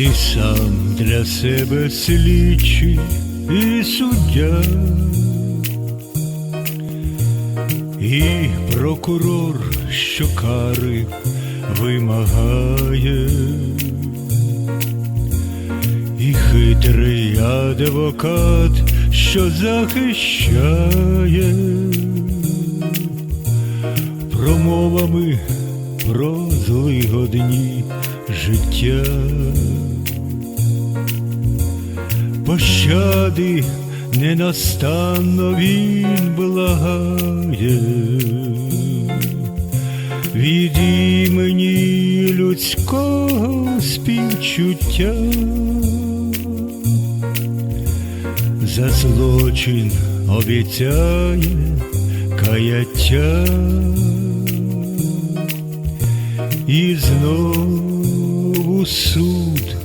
Ти сам для себе слідчий і суддя, і прокурор, що кари вимагає, і хитрий адвокат, що захищає. Промовами про злигодні життя. Пощади ненастанно він благає. Від імені людського співчуття. За злочин обіцяє каяття. І суд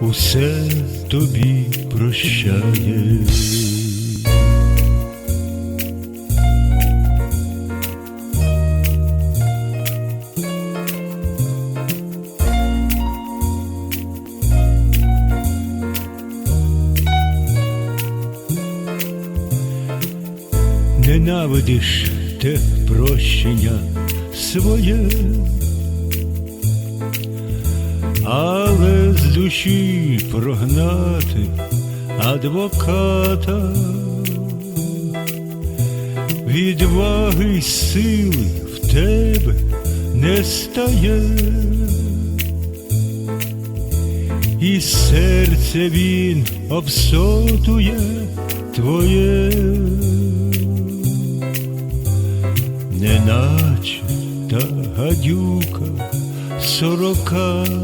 усе тобі прощає. Ненавидиш те прощення своє, душі прогнати адвоката, відваги й сили в тебе не стає, і серце він обсотує твоє, неначе та гадюка сороката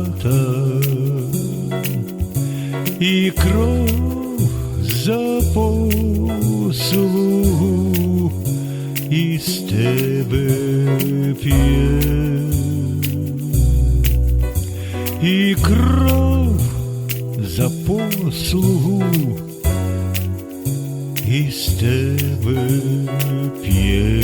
і кров за послугу із тебе п'є, і кров за послугу із тебе п'є.